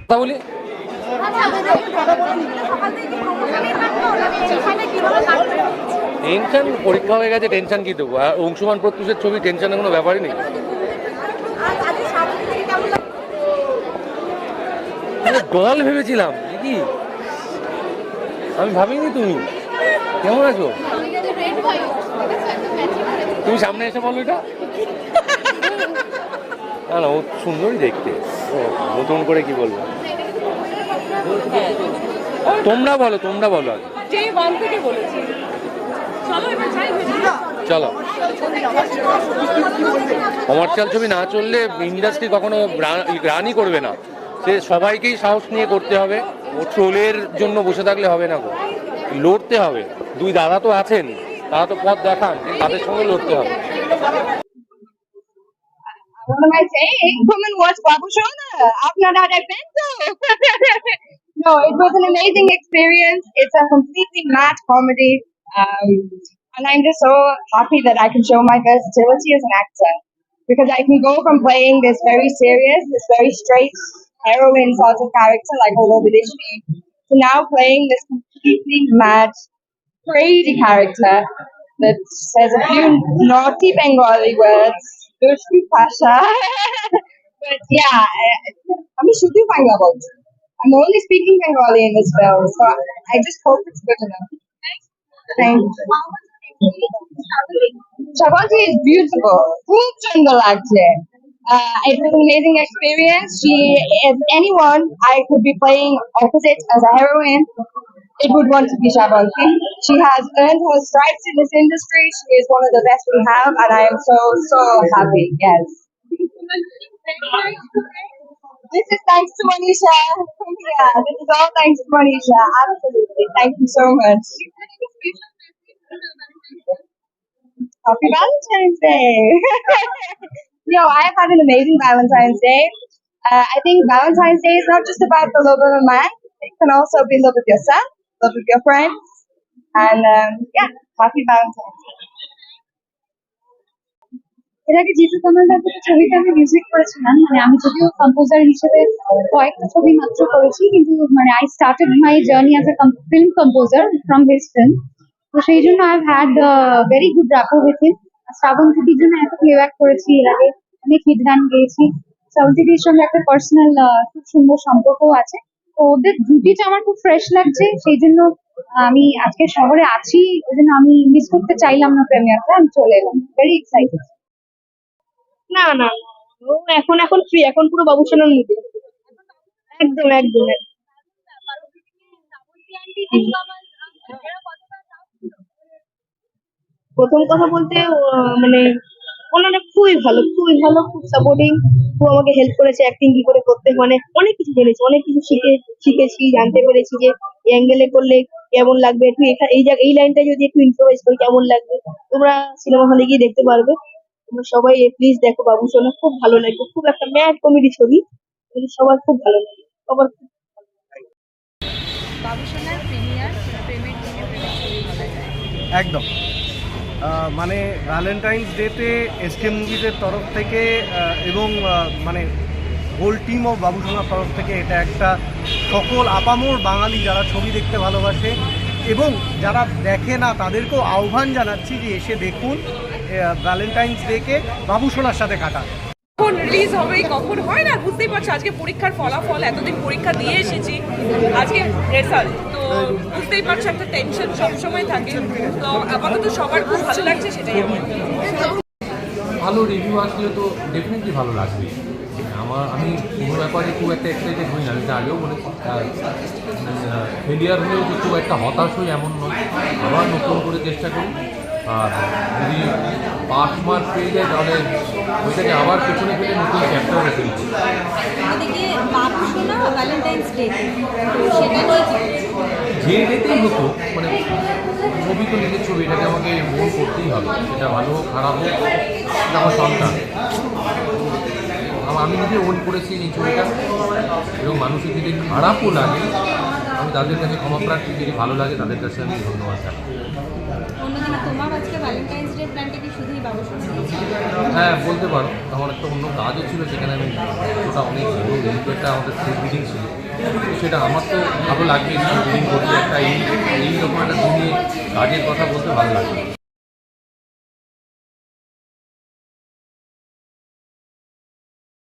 কথা বলি আচ্ছা টেনশনে কাটবে টেনশন পরীক্ষা হয়ে গেছে টেনশন কি দেবো? আর অংশুমান প্রত্যুষের ছবি টেনশনের কোনো ব্যাপারই নেই। দল ভেবেছিলাম কি আমি ভাবিনি তুমি। কেমন আছো? তুমি সামনে এসে বলো এটা। না না ও সুন্দরই দেখতে। নতুন করে কি বলব? তোমরা বলো তোমরা বলো চলো এবার যাই চলো। কমার্শিয়াল ছবি না চললে ইন্ডাস্ট্রি কখনো রানই করবে না। সে সবাইকেই সাহস নিয়ে করতে হবে। ও ট্রোলের জন্য বসে থাকলে হবে না গো। লড়তে হবে। দুই দাদা তো আছেন তারা তো পথ দেখান তাদের সঙ্গে লড়তে হবে। What am I saying? Come and watch Babu Shona. I've not had bento. no, it was an amazing experience. It's a completely mad comedy. Um, and I'm just so happy that I can show my versatility as an actor. Because I can go from playing this very serious, this very straight heroine sort of character like Holo Vidishni to now playing this completely mad, crazy character that says a few naughty Bengali words. Toshki Pasha. but yeah, uh, I, I'm a do Bengali. I'm only speaking Bengali in this film, so I just hope it's good enough. Thank you. Chavanti is beautiful. Full jungle লাগছে. Uh, it was an amazing experience. She, if anyone, I could be playing opposite as a heroine, it would want to be Shabanti. She has earned her stripes in this industry. She is one of the best we have, and I am so so happy. Yes. This is thanks to Manisha. Yeah, this is all thanks to Manisha. Absolutely. Thank you so much. Happy Valentine's Day. Yo, I have had an amazing Valentine's Day. Uh, I think Valentine's Day is not just about the love of a man. It can also be love of yourself, love with your friends. And um, yeah, happy Valentine's Day. এর আগে জিতু কমলদার দুটো ছবিতে আমি music করেছিলাম মানে আমি যদিও composer হিসেবে কয়েকটা ছবি মাত্র করেছি কিন্তু মানে I started my journey as a film composer from his film তো সেই জন্য I had very good rapport with him শ্রাবণ ছুটির জন্য এত প্লেব্যাক করেছি এর আগে অনেক হিট গান গেয়েছি শ্রাবণ ছুটির সঙ্গে একটা পার্সোনাল খুব সুন্দর সম্পর্কও আছে ওদের জুটিটা আমার খুব ফ্রেশ লাগছে, সেই জন্য আমি আজকে শহরে আছি, ওই জন্য আমি মিস করতে চাইলাম না প্রেমিয়ারটা আমি চলে এলাম ভেরি এক্সাইটেড না না। ও এখন এখন ফ্রি এখন পুরো বাবুসোনার মুখে একদম একদম। প্রথম কথা বলতে মানে ওনারা খুবই ভালো খুবই ভালো, খুব সাপোর্টিং খুব আমাকে হেল্প করেছে অ্যাক্টিং কি করে করতে মানে অনেক কিছু জেনেছি অনেক কিছু শিখে শিখেছি জানতে পেরেছি যে এই অ্যাঙ্গেলে করলে কেমন লাগবে একটু এখা- এই জায়গা এই লাইনটা যদি একটু ইম্প্রোভাইজ করি কেমন লাগবে তোমরা সিনেমা হলে গিয়ে দেখতে পারবে। তোমরা সবাই প্লিজ দেখো বাবু সোনা খুব ভালো লাগবে খুব একটা ম্যাড কমেডি ছবি সবার খুব ভালো লাগে সবার খুব বাবুসোনার প্রিমিয়ার প্রেমের দিনে প্রেমের ছবি বলা যায় একদম। মানে ভ্যালেন্টাইন্স ডেতে এসকে মুভিজের তরফ থেকে এবং মানে হোল টিম অফ বাবুসোনার তরফ থেকে এটা একটা সকল আপামোর বাঙালি যারা ছবি দেখতে ভালোবাসে, এবং যারা দেখে না, তাদেরকেও আহ্বান জানাচ্ছি যে এসে দেখুন ভ্যালেন্টাইন্স ডেকে বাবুসোনার সাথে কাটান। কখন রিলিজ হবে, কখন হয় না, বুঝতেই পারছ? আজকে পরীক্ষার ফলাফল, এতদিন পরীক্ষা দিয়ে এসেছি। আজকে রেজাল্ট বুঝতেই পারছ, একটা টেনশন সবসময় থাকে। তো আপাতত সবার খুব ভালো লাগছে সেটাই ভালো রিভিউ আসলে তো ডেফিনেটলি ভালো লাগবে। আমার আমি কোনো ব্যাপারে খুব একটা এক্সাইটেড হই না, আমি আগেও বলেছি। ফেলিয়ার হলেও খুব একটা হতাশ হই এমন নয়। আবার নতুন করে চেষ্টা করি। আর যদি পাস মার্ক পেয়ে যায় তাহলে ওইটাকে আবার পেছনে ফেলে নতুন চ্যাপ্টারে ফেলছি যে ডেতেই হতো মানে ছবি তো নিজের ছবি এটাকে আমাকে মন করতেই হবে সেটা ভালো হোক খারাপ হোক এটা আমার সন্তান। আমি নিজে ওন করেছি এই ছবিটা এবং মানুষের যদি খারাপও লাগে আমি তাদের কাছে ক্ষমা প্রার্থী যদি ভালো লাগে তাদের কাছে আমি ধন্যবাদ জানাই হ্যাঁ বলতে পারো। আমার একটা অন্য কাজও ছিল, সেখানে আমি ওটা অনেক একটা আমাদের ফ্রি মিটিং ছিল। সেটা আমার তো ভালো লাগবে স্কুল মিটিং একটা, এই রকম একটা কাজের কথা বলতে ভালো লাগবে